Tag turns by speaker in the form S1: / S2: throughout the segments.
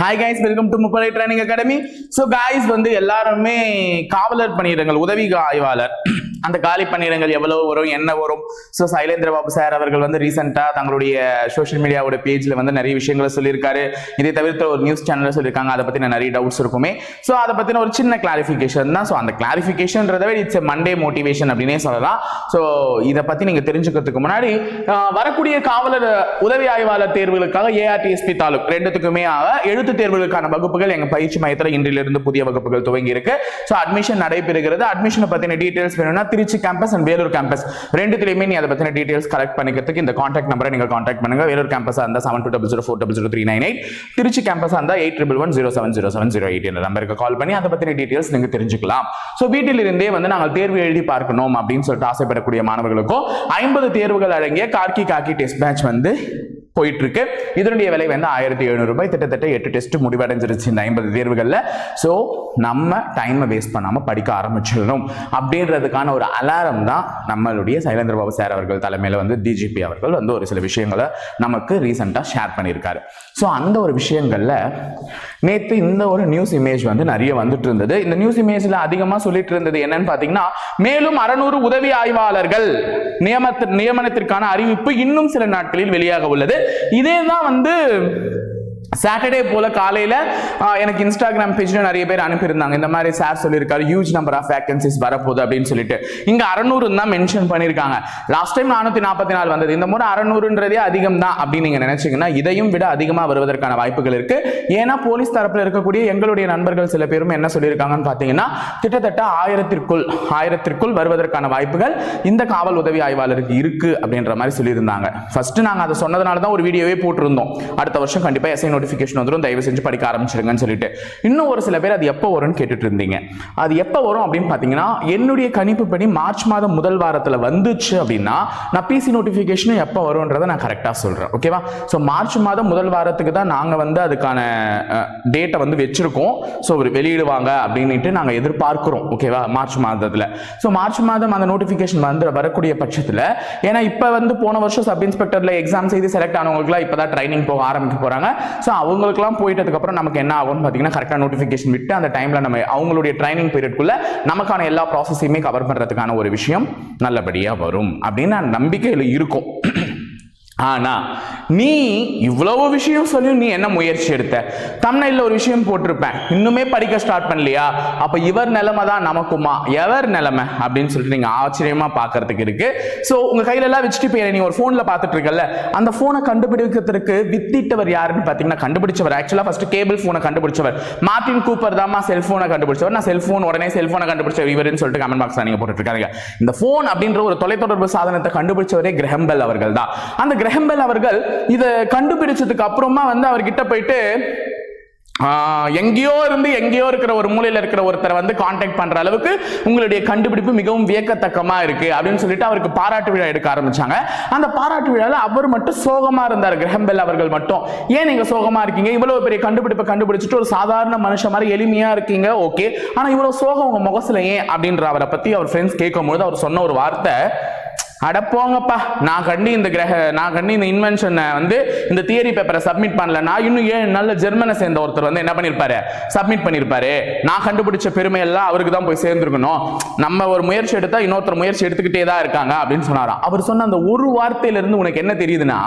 S1: Hi guys welcome to முப்படை training academy so guys வந்து எல்லாருமே காவலர் பணியிடங்கள் உதவி ஆய்வாளர் அந்த காலி பணியிடங்கள் எவ்வளவு வரும் என்ன வரும்? ஸோ சைலேந்திர பாபு சார் அவர்கள் வந்து ரீசெண்டாக தங்களுடைய சோஷியல் மீடியாவோட பேஜில் வந்து நிறைய விஷயங்களை சொல்லியிருக்காரு. இதை தவிர்த்து ஒரு நியூஸ் சேனலில் சொல்லியிருக்காங்க. அதை பற்றின நிறைய டவுட்ஸ் இருக்குமே. ஸோ அதை பற்றின ஒரு சின்ன கிளாரிஃபிகேஷன் தான். ஸோ அந்த கிளாரிஃபிகேஷன்றத விட இட்ஸ் மண்டே மோட்டிவேஷன் அப்படின்னே சொல்லலாம். ஸோ இதை பற்றி நீங்கள் தெரிஞ்சுக்கிறதுக்கு முன்னாடி வரக்கூடிய காவலர் உதவி ஆய்வாளர் தேர்வுகளுக்காக ஏஆர்டிஎஸ்பி தாலுக் ரெண்டுத்துக்குமே ஆக எழுத்து தேர்வுகளுக்கான வகுப்புகள் எங்கள் பயிற்சி மையத்தில் இன்றிலிருந்து புதிய வகுப்புகள் துவங்கி இருக்கு ஸோ அட்மிஷன் நடைபெறுகிறது. அட்மிஷனை பற்றின டீட்டெயில்ஸ் வேணும்னா Trichy campus and Vellore campus ரெண்டுத்துலையுமே நீ அதை பற்றின டீடைல்ஸ் கலெக்ட் பண்ணிக்கிறதுக்கு இந்த காண்டாக்ட் நம்பரை நீங்கள் காண்டாக்ட் பண்ணுங்க. வேலூர் கேம்பஸாக இருந்தால் seven two double zero four double zero three nine eight Trichy கேம்பஸாக இருந்தால் eight triple one zero seven zero seven zero eight என்ற நம்பருக்கு கால் பண்ணி அதை பற்றின டீடைல்ஸ் நீங்கள் தெரிஞ்சுக்கலாம். ஸோ வீட்டிலிருந்தே வந்து நாங்கள் தேர்வு எழுதி பார்க்கணும் அப்படின்னு சொல்லிட்டு ஆசைப்படக்கூடிய மாணவர்களுக்கும் ஐம்பது தேர்வுகள் அடங்கிய கார்கி காக்கி டெஸ்ட் பேட்ச் வந்து போயிட்டு இருக்கு இதனுடைய விலை வந்து ஆயிரத்தி எழுநூறு ரூபாய். கிட்டத்தட்ட எட்டு டெஸ்ட் முடிவடைஞ்சிருச்சு இந்த ஐம்பது தேர்வுகளில். ஸோ நம்ம டைமை வேஸ்ட் பண்ணாமல் படிக்க ஆரம்பிச்சிடணும். அப்படின்றதுக்கான ஒரு அலாரம் தான் நம்மளுடைய சைலேந்திர பாபு சார் அவர்கள் தலைமையில் வந்து டிஜிபி அவர்கள் வந்து ஒரு சில விஷயங்களை நமக்கு ரீசெண்டாக ஷேர் பண்ணியிருக்காரு. ஸோ அந்த ஒரு விஷயங்களில் நேற்று இந்த ஒரு நியூஸ் இமேஜ் வந்து நிறைய வந்துட்டு இருந்தது. இந்த நியூஸ் இமேஜில் அதிகமாக சொல்லிட்டு இருந்தது என்னன்னு பார்த்தீங்கன்னா மேலும் அறநூறு உதவி ஆய்வாளர்கள் நியமத்து நியமனத்திற்கான அறிவிப்பு இன்னும் சில நாட்களில் வெளியாக உள்ளது. இதே தான் வந்து சாட்டர்டே போல காலையில எனக்கு இன்ஸ்டாகிராம் பேஜ்ல நிறைய பேர் அனுப்பியிருந்தாங்க. இந்த மாதிரி சார் சொல்லியிருக்காரு ஹியூஜ் நம்பர் ஆஃப் வேகன்சிஸ் வரப்போகுது அப்படின்னு சொல்லிட்டு. இங்க அறநூறு தான் மென்ஷன் பண்ணியிருக்காங்க. லாஸ்ட் டைம் நானூத்தி நாற்பத்தி நாலு வந்தது. இந்த முறை அறநூறுன்றதே அதிகம் தான் அப்படின்னு நீங்க நினைச்சீங்கன்னா இதையும் விட அதிகமா வருவதற்கான வாய்ப்புகள் இருக்கு. ஏன்னா போலீஸ் தரப்புல இருக்கக்கூடிய எங்களுடைய நண்பர்கள் சில பேரும் என்ன சொல்லியிருக்காங்கன்னு பார்த்தீங்கன்னா கிட்டத்தட்ட ஆயிரத்திற்குள் ஆயிரத்திற்குள் வருவதற்கான வாய்ப்புகள் இந்த காவல் உதவி ஆய்வாளருக்கு இருக்கு அப்படின்ற மாதிரி சொல்லியிருந்தாங்க. ஃபர்ஸ்ட் நாங்க அதை சொன்னதுனால தான் ஒரு வீடியோவே போட்டிருந்தோம். அடுத்த வருஷம் கண்டிப்பா எஸ்ஐ நோட்டிஃபிகேஷன் வந்துடும் தயவு செஞ்சு படிக்க ஆரம்பிச்சிருங்கன்னு சொல்லிட்டு. இன்னும் ஒரு சில பேர் அது எப்போ வரும்னு கேட்டுட்டு இருந்தீங்க. அது எப்போ வரும் அப்படின்னு பார்த்தீங்கன்னா என்னுடைய கணிப்புப்படி மார்ச் மாதம் முதல் வாரத்தில் வந்துச்சு அப்படின்னா நான் பிசி நோட்டிஃபிகேஷனும் எப்போ வரும்ன்றதை நான் கரெக்டாக சொல்கிறேன் ஓகேவா ஸோ மார்ச் மாதம் முதல் வாரத்துக்கு தான் நாங்கள் வந்து அதுக்கான டேட்டை வந்து வச்சிருக்கோம். ஸோ வெளியிடுவாங்க அப்படின்ட்டு நாங்கள் எதிர்பார்க்குறோம். ஓகேவா மார்ச் மாதத்தில். ஸோ மார்ச் மாதம் அந்த நோட்டிஃபிகேஷன் வந்து வரக்கூடிய பட்சத்தில் ஏன்னா இப்போ வந்து போன வருஷம் சப் இன்ஸ்பெக்டரில் எக்ஸாம் செய்து செலக்ட் ஆனவங்களுக்குலாம் இப்போ தான் ட்ரைனிங் போக ஆரம்பிக்க போகிறாங்க ஸோ ஸோ அவங்களுக்குலாம் போயிட்டதுக்கப்புறம் நமக்கு என்ன ஆகும்னு பார்த்தீங்கன்னா கரெக்டாக நோட்டிஃபிகேஷன் விட்டு அந்த டைமில் நம்ம அவங்களுடைய ட்ரைனிங் பீரியட்குள்ளே நமக்கான எல்லா ப்ராசஸையுமே கவர் பண்ணுறதுக்கான ஒரு விஷயம் நல்லபடியாக வரும் அப்படின்னு நான் நம்பிக்கையில் இருக்கும். ஆனா நீ இவ்வளவு விஷயம் சொல்லி நீ என்ன முயற்சி எடுத்த? தமிழ்ல ஒரு விஷயம் போட்டிருப்பேன். இன்னுமே படிக்க ஸ்டார்ட் பண்ணலையா? அப்ப இவர் நிலைமை தான் நமக்குமா? எவர் நிலைமை? அப்படின்னு சொல்லிட்டு நீங்க ஆச்சரியமா பார்க்கறதுக்கு இருக்கு. ஸோ உங்க கையில எல்லாம் வச்சுட்டு இப்போ நீ ஒரு போன்ல பார்த்துட்டு இருக்கல அந்த போனை கண்டுபிடிக்கிறதுக்கு வித்திட்டவர் யாருன்னு பார்த்தீங்கன்னா கண்டுபிடிச்சவர். ஆக்சுவலா ஃபர்ஸ்ட் கேபிள் போனை கண்டுபிடிச்சவர். மார்டின் கூப்பர் தாமா செல்போனை கண்டுபிடிச்சவர். நான் செல்போன் உடனே செல்போனை கண்டுபிடிச்சவர் இவருன்னு சொல்லிட்டு கமெண்ட் பாக்ஸ் நீங்க போட்டுட்டு இருக்காங்க இந்த போன் அப்படின்ற ஒரு தொலைத்தொடர்பு சாதனத்தை கண்டுபிடிச்சவரே கிரஹம்பெல் அவர்கள் தான். அந்த கிரஹம்பெல் அவர்கள் இதை கண்டுபிடிச்சதுக்கு அப்புறமா வந்து அவர்கிட்ட போயிட்டு எங்கேயோ இருந்து எங்கேயோ இருக்கிற ஒரு மூலையில் இருக்கிற ஒருத்தரை வந்து காண்டாக்ட் பண்ற அளவுக்கு உங்களுடைய கண்டுபிடிப்பு மிகவும் வியக்கத்தக்கமா இருக்கு அப்படின்னு சொல்லிட்டு அவருக்கு பாராட்டு விழா எடுக்க ஆரம்பிச்சாங்க. அந்த பாராட்டு விழாவில் அவர் மட்டும் சோகமா இருந்தார் கிரஹம்பெல் அவர்கள் மட்டும். ஏன் நீங்க சோகமா இருக்கீங்க? இவ்வளவு பெரிய கண்டுபிடிப்பை கண்டுபிடிச்சிட்டு ஒரு சாதாரண மனுஷன் மாதிரி எளிமையா இருக்கீங்க? ஓகே. ஆனா இவ்வளவு சோகம் உங்க முகத்துல ஏன் அப்படின்ற அவரை பத்தி அவர் ஃப்ரெண்ட்ஸ் கேட்கும்போது அவர் சொன்ன ஒரு வார்த்தை அட போங்கப்பா. நான் கண்டி இந்த கிரக நான் கண்டி இந்த இன்வென்ஷனை வந்து இந்த தியரி பேப்பரை சப்மிட் பண்ணல. நான் இன்னும் ஏழு நல்ல ஜெர்மனை சேர்ந்த ஒருத்தர் வந்து என்ன பண்ணியிருப்பாரு சப்மிட் பண்ணியிருப்பாரு நான் கண்டுபிடிச்ச பெருமை எல்லாம் அவருக்கு தான் போய் சேர்ந்துருக்கணும். நம்ம ஒரு முயற்சி எடுத்தா இன்னொருத்தர் முயற்சி எடுத்துக்கிட்டே தான் இருக்காங்க அப்படின்னு சொன்னாராம். அவர் சொன்ன அந்த ஒரு வார்த்தையிலிருந்து உனக்கு என்ன தெரியுதுன்னா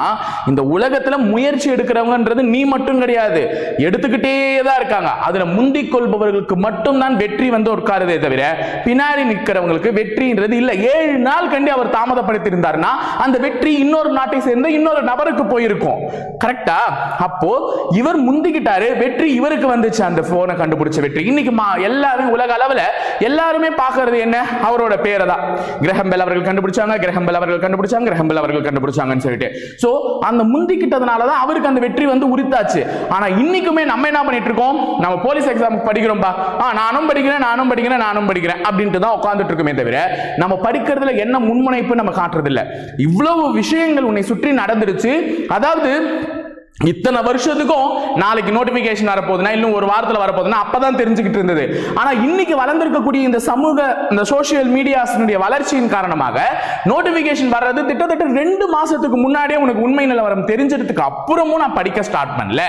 S1: இந்த உலகத்துல முயற்சி எடுக்கிறவங்கன்றது நீ மட்டும் கிடையாது. எடுத்துக்கிட்டே தான் இருக்காங்க. அதுல முந்திக் கொள்பவர்களுக்கு மட்டும்தான் வெற்றி வந்து உட்காருதே தவிர பின்னாடி நிற்கிறவங்களுக்கு வெற்றின்றது இல்லை. ஏழு நாள் கண்டி அவர் தாமதம் ஆயத்தப்படுத்தியிருந்தார்னா அந்த வெற்றி இன்னொரு நாட்டை சேர்ந்த இன்னொரு நபருக்கு போயிருக்கும். கரெக்டா அப்போ இவர் முந்திக்கிட்டாரு வெற்றி இவருக்கு வந்துச்சு. அந்த போனை கண்டுபிடிச்ச வெற்றி. இன்னைக்கு மா- எல்லாரும் உலக அளவில் எல்லாருமே பார்க்கறது என்ன? அவரோட பேரை தான். கிரஹம்பெல் அவர்கள் கண்டுபிடிச்சாங்க கிரஹம்பெல் அவர்கள் கண்டுபிடிச்சாங்க கிரஹம்பெல் அவர்கள் கண்டுபிடிச்சாங்கன்னு சொல்லிட்டு. ஸோ அந்த முந்திக்கிட்டதுனால தான் அவருக்கு அந்த வெற்றி வந்து உரித்தாச்சு. ஆனா இன்னைக்குமே நம்ம என்ன பண்ணிட்டு இருக்கோம்? நம்ம போலீஸ் எக்ஸாம் படிக்கிறோம்பா. ஆ நானும் படிக்கிறேன் நானும் படிக்கிறேன் நானும் படிக்கிறேன் அப்படின்ட்டு தான் உட்காந்துட்டு இருக்குமே தவிர நம்ம படிக்கிறதுல என்ன முன்முனைப்பு நம்ம காட்டுறதில்ல. இவ்வளவு விஷயங்கள் உன்னை சுற்றி நடந்துருச்சு. அதாவது இத்தனை வருஷத்துக்கும் நாளைக்கு நோட்டிபிகேஷன் வரப்போகுதுன்னா இன்னும் ஒரு வாரத்தில் வரப்போகுதுன்னா அப்பதான் தெரிஞ்சுக்கிட்டு இருந்தது. ஆனா இன்னைக்கு வளர்ந்திருக்கக்கூடிய இந்த சமூக இந்த சோஷியல் மீடியாஸினுடைய வளர்ச்சியின் காரணமாக நோட்டிபிகேஷன் வர்றது கிட்டத்தட்ட ரெண்டு மாசத்துக்கு முன்னாடியே உனக்கு உண்மை நிலவரம் தெரிஞ்சதுக்கு அப்புறமும் நான் படிக்க ஸ்டார்ட் பண்ணல.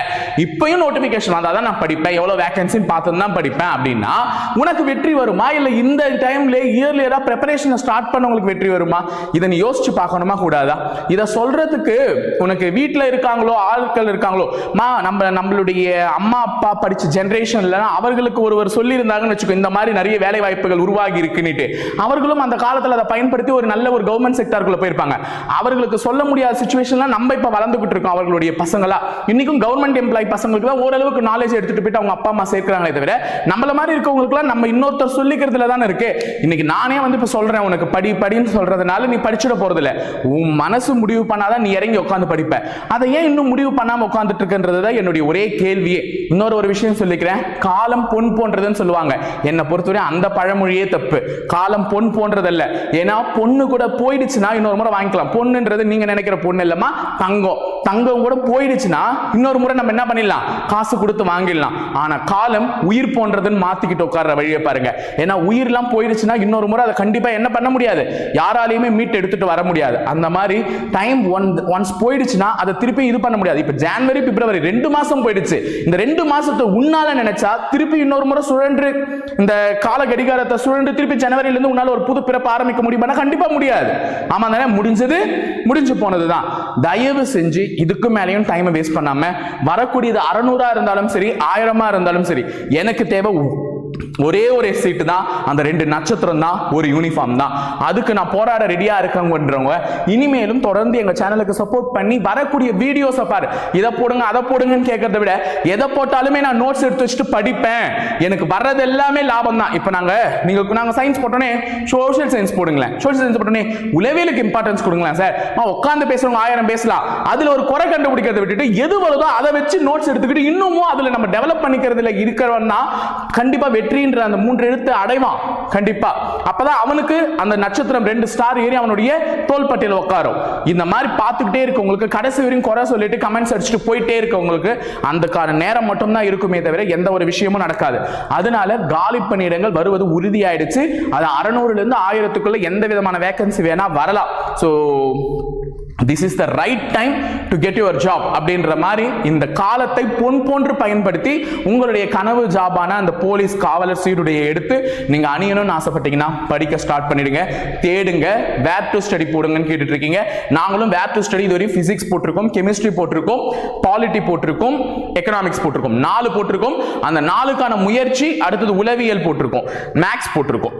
S1: இப்பயும் நோட்டிபிகேஷன் வந்தால் தான் நான் படிப்பேன். எவ்வளோ வேகன்சின்னு பார்த்து தான் படிப்பேன் அப்படின்னா உனக்கு வெற்றி வருமா? இல்லை இந்த டைம்ல இயர்லியராக ப்ரிப்பரேஷனை ஸ்டார்ட் பண்ண உங்களுக்கு வெற்றி வருமா? இதை நீ யோசிச்சு பார்க்கணுமா? கூடாதா? இதை சொல்றதுக்கு உனக்கு வீட்டில் இருக்காங்களோ ஆள் ஆட்கள் இருக்காங்களோ மா நம்ம நம்மளுடைய அம்மா அப்பா படிச்ச ஜெனரேஷன்ல அவர்களுக்கு ஒருவர் சொல்லியிருந்தாங்கன்னு வச்சுக்கோ இந்த மாதிரி நிறைய வேலை வாய்ப்புகள் உருவாகி இருக்குன்னுட்டு. அவர்களும் அந்த காலத்தில் அதை பயன்படுத்தி ஒரு நல்ல ஒரு கவர்மெண்ட் செக்டாருக்குள்ள போயிருப்பாங்க. அவர்களுக்கு சொல்ல முடியாத சுச்சுவேஷன்லாம் நம்ம இப்போ வளர்ந்துகிட்டு இருக்கோம் அவர்களுடைய பசங்களா. இன்னைக்கும் கவர்மெண்ட் எம்ப்ளாய் பசங்களுக்கு தான் ஓரளவுக்கு நாலேஜ் எடுத்துட்டு போயிட்டு அவங்க அப்பா அம்மா சேர்க்கிறாங்களே தவிர நம்மள மாதிரி இருக்கவங்களுக்குலாம் நம்ம இன்னொருத்தர் சொல்லிக்கிறதுல தானே இருக்கு. இன்னைக்கு நானே வந்து இப்ப சொல்றேன் உனக்கு படி படின்னு சொல்றதுனால நீ படிச்சிட போறது இல்ல உன் மனசு முடிவு பண்ணாதான் நீ இறங்கி உட்காந்து படிப்ப. அதை ஏன் இன்னும் முடிவு பண்ணாம உட்கார்ந்துட்டு இருக்குன்றது தான் என்னுடைய ஒரே கேள்வியே. இன்னொரு ஒரு விஷயம் சொல்லிக்கிறேன். காலம் பொன் போன்றதுன்னு சொல்லுவாங்க. என்னை பொறுத்தவரை அந்த பழமொழியே தப்பு. காலம் பொன் போன்றதல்ல. ஏன்னா பொண்ணு கூட போயிடுச்சுன்னா இன்னொரு முறை வாங்கிக்கலாம். பொண்ணுன்றது நீங்க நினைக்கிற பொண்ணு இல்லம்மா தங்கம். தங்கம் கூட போயிடுச்சுன்னா இன்னொரு முறை நம்ம என்ன பண்ணிடலாம்? காசு கொடுத்து வாங்கிடலாம். ஆனா காலம் உயிர் போன்றதுன்னு மாத்திக்கிட்டு உட்கார்ற வழியை பாருங்க. ஏன்னா உயிர்லாம் போயிடுச்சுன்னா இன்னொரு முறை அதை கண்டிப்பா என்ன பண்ண முடியாது. யாராலையுமே மீட் எடுத்துட்டு வர முடியாது. அந்த மாதிரி டைம் ஒன் ஒன்ஸ் போயிடுச்சுன்னா அதை திருப்பி இது பண்ண முடியாது. இப்ப ஜான்வரி பிப்ரவரி ரெண்டு மாசம் போயிடுச்சு. இந்த ரெண்டு மாசத்தை உன்னால நினைச்சா திருப்பி இன்னொரு முறை சுழன்று இந்த கால கடிகாரத்தை சுழன்று திருப்பி ஜனவரியில இருந்து உன்னால ஒரு புது பிறப்பு ஆரம்பிக்க முடியுமா கண்டிப்பா முடியாது. ஆமா தானே? முடிஞ்சது முடிஞ்சு போனதுதான். தயவு செஞ்சு இதுக்கு மேலேயும் டைமை வேஸ்ட் பண்ணாமல் வரக்கூடியது அறநூறாக இருந்தாலும் சரி ஆயிரமாக இருந்தாலும் சரி எனக்கு தேவை ஒரே ஒரு சீட்டு தான் அந்த ரெண்டு நட்சத்திரம் தான் ஒரு யூனிஃபார்ம் தான். அதுக்கு நான் போராட ரெடியாக இருக்கவங்கன்றவங்க இனிமேலும் தொடர்ந்து எங்கள் சேனலுக்கு சப்போர்ட் பண்ணி வரக்கூடிய வீடியோஸை பாரு. இதை போடுங்க அதை போடுங்கன்னு கேட்கறத விட எதை போட்டாலுமே நான் நோட்ஸ் எடுத்து வச்சுட்டு படிப்பேன். எனக்கு வர்றது எல்லாமே லாபம் தான். இப்போ நாங்கள் நீங்கள் நாங்கள் சயின்ஸ் போட்டோன்னே சோஷியல் சயின்ஸ் போடுங்களேன். சோஷியல் சயின்ஸ் போட்டோன்னே உளவியலுக்கு இம்பார்ட்டன்ஸ் கொடுங்களேன் சார் உட்காந்து பேசுறவங்க ஆயிரம் பேசலாம். அதில் ஒரு குறை கண்டுபிடிக்கிறத விட்டுட்டு எது வருதோ அதை வச்சு நோட்ஸ் எடுத்துக்கிட்டு இன்னமும் அதில் நம்ம டெவலப் பண்ணிக்கிறதுல இருக்கிறவன் தான் கண்டிப்பாக வெற்றின்ற அந்த மூன்று எழுத்து அடைவான். கண்டிப்பா. அப்பதான் அவனுக்கு அந்த நட்சத்திரம் ரெண்டு ஸ்டார் ஏறி அவனுடைய தோள்பட்டியில் உட்காரும் இந்த மாதிரி பார்த்துக்கிட்டே இருக்கவங்களுக்கு கடைசி வரையும் குறை சொல்லிட்டு கமெண்ட்ஸ் அடிச்சுட்டு போயிட்டே இருக்கவங்களுக்கு அந்தக்கான நேரம் மட்டும்தான் இருக்குமே தவிர எந்த ஒரு விஷயமும் நடக்காது. அதனால காலி பணியிடங்கள் வருவது உறுதியாயிடுச்சு. அது அறநூறுல இருந்து ஆயிரத்துக்குள்ள எந்த விதமான வேகன்சி வேணா வரலாம். So this is the right time to get your job அப்படின்ற மாதிரி இந்த காலத்தை பொன் போன்று பயன்படுத்தி உங்களுடைய கனவு ஜாபான அந்த போலீஸ் காவலர் சீருடைய எடுத்து நீங்க அணியணும்னு ஆசைப்பட்டீங்கன்னா படிக்க ஸ்டார்ட் பண்ணிடுங்க. தேடுங்க. வேர் டு ஸ்டடி போடுங்கன்னு கேட்டுட்டு இருக்கீங்க நாங்களும் வேர் டு ஸ்டடி இதுவரை பிசிக்ஸ் போட்டிருக்கோம் கெமிஸ்ட்ரி போட்டிருக்கோம் பாலிட்டி போட்டிருக்கோம் எக்கனாமிக்ஸ் போட்டிருக்கோம். நாலு போட்டிருக்கோம். அந்த நாலுக்கான முயற்சி அடுத்தது உளவியல் போட்டிருக்கோம். மேக்ஸ் போட்டிருக்கோம்.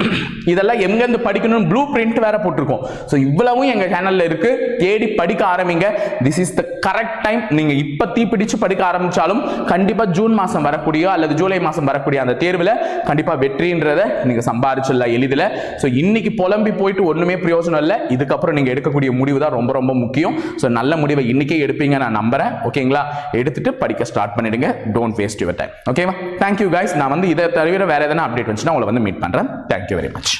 S1: இதெல்லாம் எங்கேருந்து படிக்கணும்னு ப்ளூ பிரிண்ட் வேற போட்டிருக்கோம். ஸோ இவ்வளவும் எங்க சேனல்ல இருக்கு. தேடி படிக்க ஆரம்பிங்க. This is the correct time நீங்க இப்ப தீப்பிடிச்சு படிக்க ஆரம்பிச்சாலும் கண்டிப்பா ஜூன் மாசம் வரக்கூடிய அல்லது ஜூலை மாசம் வரக்கூடிய அந்த தேர்வுல கண்டிப்பா வெற்றின்றத நீங்க சம்பாரிச்சிடலாம் எளிதில். ஸோ இன்னைக்கு புலம்பி போயிட்டு ஒண்ணுமே பிரயோஜனம் இல்லை. இதுக்கப்புறம் நீங்க எடுக்கக்கூடிய முடிவு தான் ரொம்ப ரொம்ப முக்கியம். ஸோ நல்ல முடிவை இன்னைக்கே எடுப்பீங்க நான் நம்புறேன். ஓகேங்களா? எடுத்துட்டு படிக்க ஸ்டார்ட் பண்ணிடுங்க. டோன்ட் வேஸ்ட் யுவர் டைம் ஓகேவா தேங்க்யூ கைஸ் நான் வந்து இதை தவிர வேற எதனா அப்டேட் வந்துச்சுன்னா உங்களை வந்து மீட் பண்றேன். Thank you very much